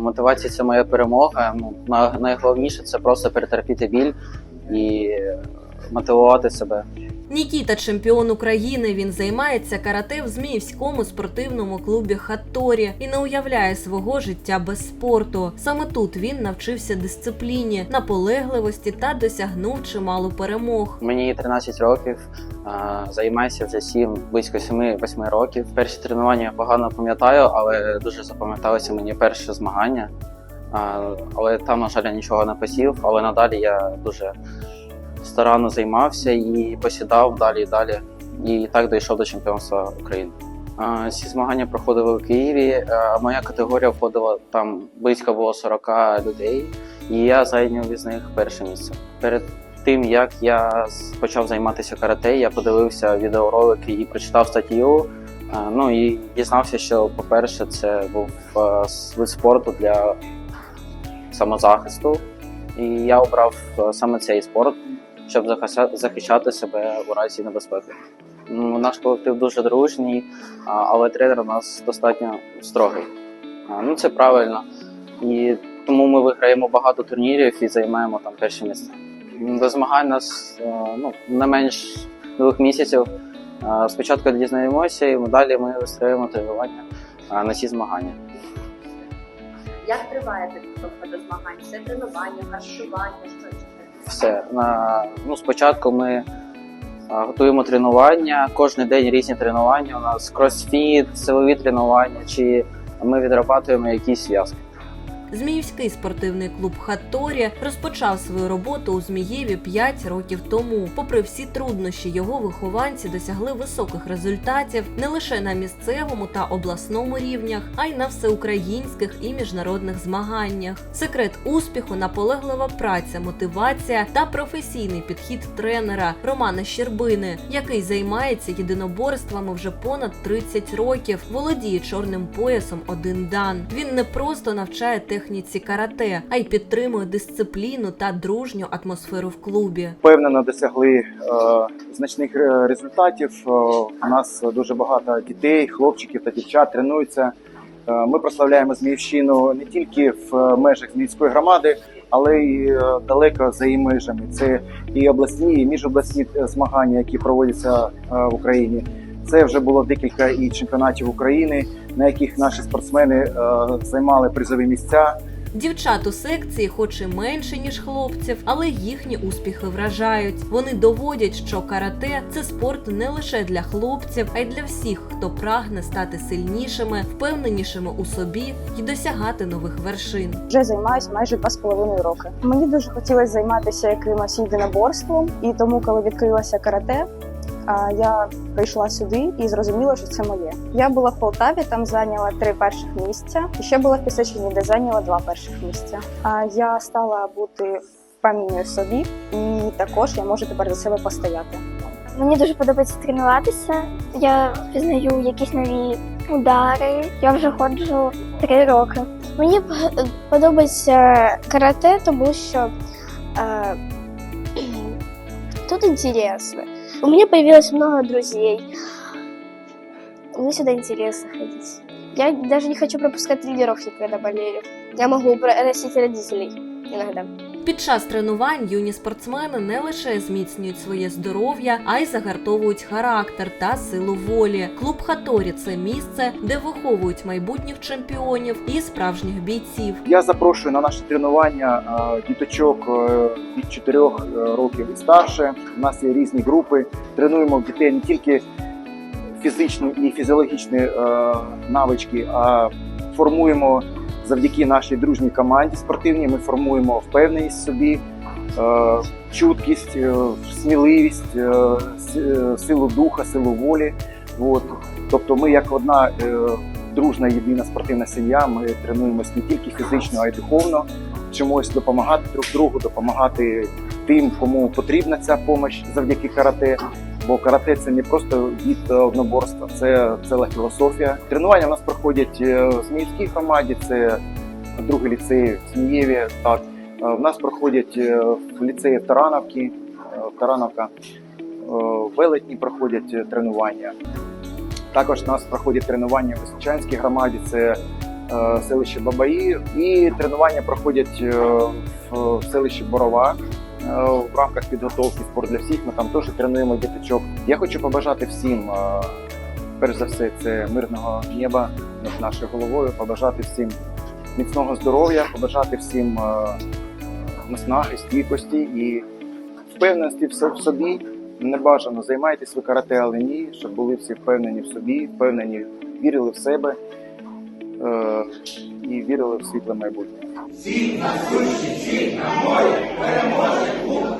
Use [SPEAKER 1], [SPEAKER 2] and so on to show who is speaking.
[SPEAKER 1] мотивація це моя перемога. Ну, на- найголовніше це просто перетерпіти біль і мотивувати себе.
[SPEAKER 2] Нікіта чемпіон України. Він займається карате в Зміївському спортивному клубі Хатторі і не уявляє свого життя без спорту. Саме тут він навчився дисципліні, наполегливості та досягнув чимало перемог.
[SPEAKER 1] Мені 13 років, займаюся вже 7, близько 7-8 років. Перші тренування я погано пам'ятаю, але дуже запам'яталося мені перше змагання. Але там, на жаль, я нічого не посів, але надалі я дуже старанно займався і посідав далі і далі. І так дійшов до чемпіонства України. Ці змагання проходили в Києві. Моя категорія входила там близько було 40 людей, і я зайняв із них перше місце. Перед тим як я почав займатися карате, я подивився відеоролики і прочитав статтю. Ну і дізнався, що, по-перше, це був вид спорту для самозахисту. І я обрав саме цей спорт, щоб захищати себе у разі небезпеки. Ну, Наш колектив дуже дружній, але тренер у нас достатньо строгий. Ну, це правильно. І тому ми виграємо багато турнірів і займаємо там перше місце. До змагань нас е, ну, не менш двох місяців. Спочатку дізнаємося, і далі ми вистроюємо тренування на ці змагання.
[SPEAKER 3] Як триває підготовка до змагань? Це тренування, харчування, що це?
[SPEAKER 1] Все. На, ну, спочатку ми е, готуємо тренування. Кожен день різні тренування. У нас кросфіт, силові тренування, чи ми відрабатуємо якісь зв'язки.
[SPEAKER 2] Зміївський спортивний клуб Хатторі розпочав свою роботу у Змієві 5 років тому. Попри всі труднощі, його вихованці досягли високих результатів не лише на місцевому та обласному рівнях, а й на всеукраїнських і міжнародних змаганнях. Секрет успіху наполеглива праця, мотивація та професійний підхід тренера Романа Щербини, який займається єдиноборствами вже понад 30 років, володіє чорним поясом один дан. Він не просто навчає техніці карате, а й підтримує дисципліну та дружню атмосферу в клубі.
[SPEAKER 4] впевнено досягли е, значних е, результатів. Е, у нас дуже багато дітей, хлопчиків та дівчат тренуються. Е, ми прославляємо Зміївщину не тільки в межах Зміївської громади, але й далеко за її межами. Це і обласні, і міжобласні змагання, які проводяться в Україні. Це вже було декілька і чемпіонатів України, на яких наші спортсмени е, займали призові місця.
[SPEAKER 2] Дівчат у секції, хоч і менше ніж хлопців, але їхні успіхи вражають. Вони доводять, що карате це спорт не лише для хлопців, а й для всіх, хто прагне стати сильнішими, впевненішими у собі і досягати нових вершин.
[SPEAKER 5] Вже займаюся майже два з половиною роки. Мені дуже хотілося займатися якимось єдиноборством, і тому, коли відкрилася карате, я прийшла сюди і зрозуміла, що це моє. Я була в Полтаві, там зайняла три перших місця. І ще була в Пісочині, де зайняла два перших місця. Я стала бути впевненою в собі, і також я можу тепер за себе постояти.
[SPEAKER 6] Мені дуже подобається тренуватися. Я пізнаю якісь нові удари. Я вже ходжу три роки. Мені подобається карате, тому що е, тут интересно. У меня появилось много друзей. Мне сюда интересно ходить. Я даже не хочу пропускать тренировки, когда болею. Я могу просить родителей иногда.
[SPEAKER 2] Під час тренувань юні спортсмени не лише зміцнюють своє здоров'я, а й загартовують характер та силу волі. Клуб Хаторі це місце, де виховують майбутніх чемпіонів і справжніх бійців.
[SPEAKER 4] Я запрошую на наші тренування е, діточок е, від 4 років і старше. У нас є різні групи. Тренуємо дітей не тільки фізичні і фізіологічні е, навички, а формуємо завдяки нашій дружній команді спортивній. Ми формуємо впевненість в собі, е, чуткість, е, сміливість, е, силу духа, силу волі. От. Тобто, ми як одна дружна єдина спортивна сім'я. Ми тренуємось не тільки фізично, а й духовно. Чомусь допомагати друг другу, допомагати тим, кому потрібна ця допомога завдяки карате. Бо карате це не просто від е, одноборства, це ціла філософія. Тренування у нас проходять е, в Зміївській громаді, це другий ліцей в Змієві. Так Е, в нас проходять в ліцеї в Тарановці, е, Тарановка, в Велетні проходять тренування. Також у нас проходять тренування в Височанській громаді, це селище Бабаї. І тренування проходять в селищі Борова. Е, В рамках підготовки спорт для всіх ми там теж тренуємо діточок. Я хочу побажати всім, е, перш за все, це мирного неба над нашою головою, побажати всім міцного здоров'я, побажати всім е, наснаги, стійкості і впевненості в собі. Не бажано займайтесь ви карате, але ні, щоб були всі впевнені в собі, впевнені, вірили в себе і вірили в світле майбутнє.
[SPEAKER 7] Всі на суші, всі на морі, переможе клуб